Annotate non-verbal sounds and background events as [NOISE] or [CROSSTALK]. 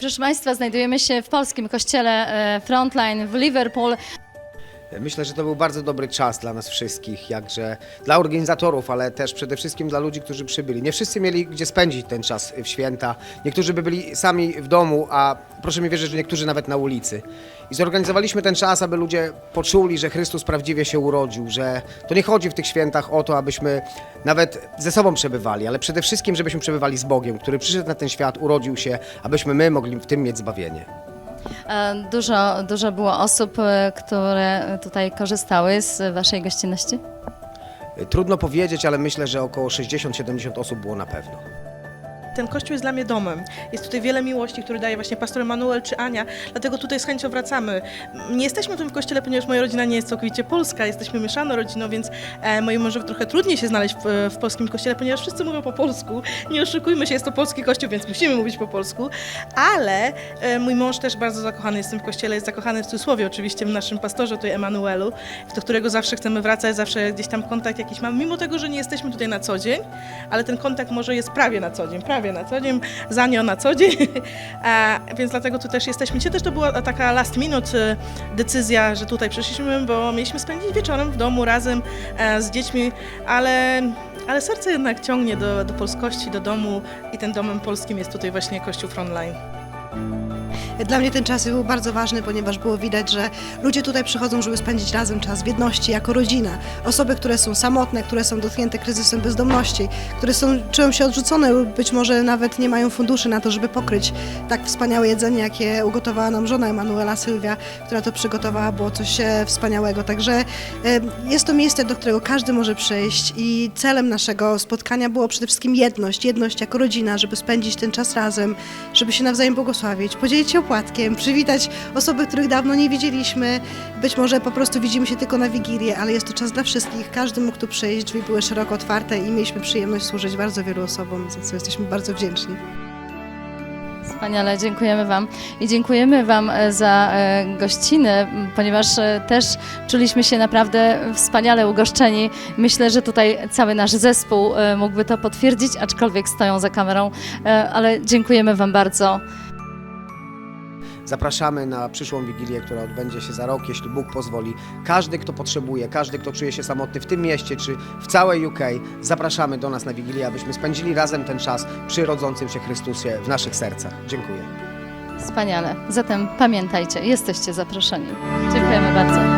Proszę Państwa, znajdujemy się w polskim kościele e, Frontline w Liverpool. Myślę, że to był bardzo dobry czas dla nas wszystkich, jakże dla organizatorów, ale też przede wszystkim dla ludzi, którzy przybyli. Nie wszyscy mieli gdzie spędzić ten czas w święta. Niektórzy by byli sami w domu, a proszę mi wierzyć, że niektórzy nawet na ulicy. I zorganizowaliśmy ten czas, aby ludzie poczuli, że Chrystus prawdziwie się urodził, że to nie chodzi w tych świętach o to, abyśmy nawet ze sobą przebywali, ale przede wszystkim, żebyśmy przebywali z Bogiem, który przyszedł na ten świat, urodził się, abyśmy my mogli w tym mieć zbawienie. E, Dużo, dużo było osób, e, które tutaj korzystały z Waszej gościnności. Trudno powiedzieć, ale myślę, że około 60-70 osób było na pewno. Ten kościół jest dla mnie domem. Jest tutaj wiele miłości, które daje właśnie pastor Emanuel czy Ania, dlatego tutaj z chęcią wracamy. Nie jesteśmy tu w kościele, ponieważ moja rodzina nie jest całkowicie polska, jesteśmy mieszaną rodziną, więc e, mężowi trochę trudniej się znaleźć w, w polskim kościele, ponieważ wszyscy mówią po polsku. Nie oszukujmy się, jest to polski kościół, więc musimy mówić po polsku, ale e, mój mąż też bardzo zakochany jest w tym kościele, jest zakochany w cudzysłowie oczywiście w naszym pastorze, tutaj Emanuelu, do którego zawsze chcemy wracać, zawsze gdzieś tam kontakt jakiś mamy, mimo tego, że nie jesteśmy tutaj na co dzień, ale ten kontakt może jest prawie na co dzień, prawie na co dzień, za nią na co dzień, [LAUGHS] więc dlatego tu też jesteśmy. Dzisiaj też to była taka last minute e, decyzja, że tutaj przyszliśmy, bo mieliśmy spędzić wieczorem w domu razem e, z dziećmi, ale, ale serce jednak ciągnie do, do polskości, do domu i ten domem polskim jest tutaj właśnie Kościół Frontline. Dla mnie ten czas był bardzo ważny, ponieważ było widać, że ludzie tutaj przychodzą, żeby spędzić razem czas w jedności, jako rodzina. Osoby, które są samotne, które są dotknięte kryzysem bezdomności, które są, czują się odrzucone lub być może nawet nie mają funduszy na to, żeby pokryć tak wspaniałe jedzenie, jakie ugotowała nam żona Emanuela Sylwia, która to przygotowała, było coś e, wspaniałego. Także e, jest to miejsce, do którego każdy może przyjść i celem naszego spotkania było przede wszystkim jedność, jedność jako rodzina, żeby spędzić ten czas razem, żeby się nawzajem błogosławić, podzielić się przywitać osoby, których dawno nie widzieliśmy. Być może po prostu widzimy się tylko na Wigilię, ale jest to czas dla wszystkich. Każdy mógł tu przyjść, drzwi były szeroko otwarte i mieliśmy przyjemność służyć bardzo wielu osobom, za co jesteśmy bardzo wdzięczni. Wspaniale, dziękujemy Wam i dziękujemy Wam e, za e, gościnę, ponieważ e, też czuliśmy się naprawdę wspaniale ugoszczeni. Myślę, że tutaj cały nasz zespół mógłby to potwierdzić, aczkolwiek stoją za kamerą, ale dziękujemy Wam bardzo. Zapraszamy na przyszłą Wigilię, która odbędzie się za rok, jeśli Bóg pozwoli. Każdy, kto potrzebuje, każdy, kto czuje się samotny w tym mieście czy w całej UK, zapraszamy do nas na Wigilię, abyśmy spędzili razem ten czas przy rodzącym się Chrystusie w naszych sercach. Dziękuję. Wspaniale. Zatem pamiętajcie, jesteście zaproszeni. Dziękujemy bardzo.